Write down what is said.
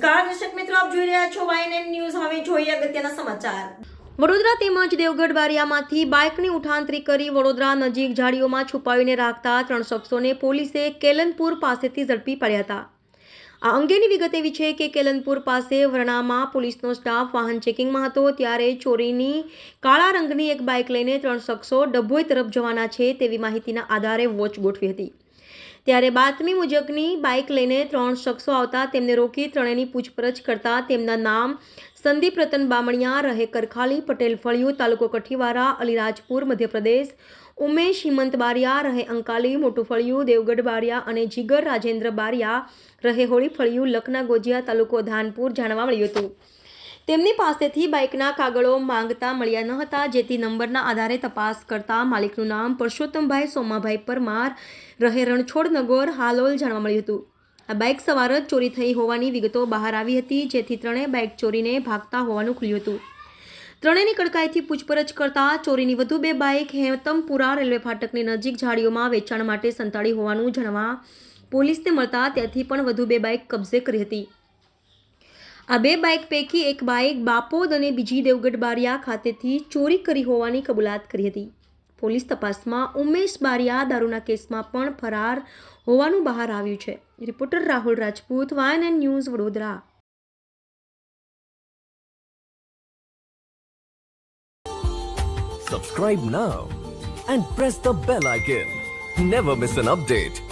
નમસ્કાર, દર્શક મિત્રો, આપ જોઈ રહ્યા છો વાયએનએન ન્યૂઝ હવે જોઈએ અગત્યના સમાચાર. વડોદરા તેમજ દેવગઢ બારિયામાંથી બાઇકની ઉઠાંતરી કરી વડોદરા નજીક ઝાડીઓમાં છુપાવીને રાખતા ત્રણ શખ્સોને પોલીસે કેલનપુર પાસેથી ઝડપી પડ્યા હતા. આ અંગેની વિગત એવી છે કે કેલનપુર પાસે વરણામાં પોલીસનો સ્ટાફ વાહન ચેકિંગમાં હતો, ત્યારે ચોરીની કાળા રંગની એક બાઇક લઈને ત્રણ શખ્સો ડભોઈ તરફ જવાના છે તેવી માહિતીના આધારે વોચ ગોઠવી હતી. ત્યારે બાતમી મુજબની બાઇક લઈને ત્રણ શખ્સો આવતા તેમને રોકી ત્રણેયની પૂછપરછ કરતા તેમના નામ સંદીપ રતન બામણિયા રહે કરખાલી પટેલ ફળિયું, તાલુકો કઠીવારા, અલીરાજપુર, મધ્યપ્રદેશ, ઉમેશ હિમંત બારિયા, રહે અંકાલી, મોટું ફળિયું, દેવગઢ બારિયા અને જીગર રાજેન્દ્ર બારિયા, રહે હોળી ફળિયું, લખના ગોજિયા, તાલુકો ધાનપુર, જાણવા મળ્યું હતું. તેમની પાસેથી બાઇકના કાગળો માંગતા મળ્યા ન હતા, જેથી નંબરના આધારે તપાસ કરતા માલિકનું નામ પરસોત્તમભાઈ સોમાભાઈ પરમાર, રહે રણછોડ નગર, હાલોલ જાણવા મળ્યું હતું. આ બાઇક સવાર જ ચોરી થઈ હોવાની વિગતો બહાર આવી હતી, જેથી ત્રણેય બાઇક ચોરીને ભાગતા હોવાનું ખુલ્યું હતું. ત્રણેયની કડકાઈથી પૂછપરછ કરતા ચોરીની વધુ બે બાઇક હેતમપુરા રેલવે ફાટકની નજીક ઝાડીઓમાં વેચાણ માટે સંતાડી હોવાનું જાણવા પોલીસને મળતા ત્યાંથી પણ વધુ બે બાઇક કબજે કરી હતી. આ બે બાઇક પૈકી એક બાઇક બાપોદ અને બીજી દેવગઢ બારિયા ખાતેથી ચોરી કરી હોવાની કબૂલાત કરી હતી પોલીસ તપાસમાં ઉમેશ બારિયા દારૂના કેસમાં પણ ફરાર હોવાનું બહાર આવ્યું છે reporter Rahul Rajput વાયન news Vadodara Subscribe now and press the bell icon. Never miss an update.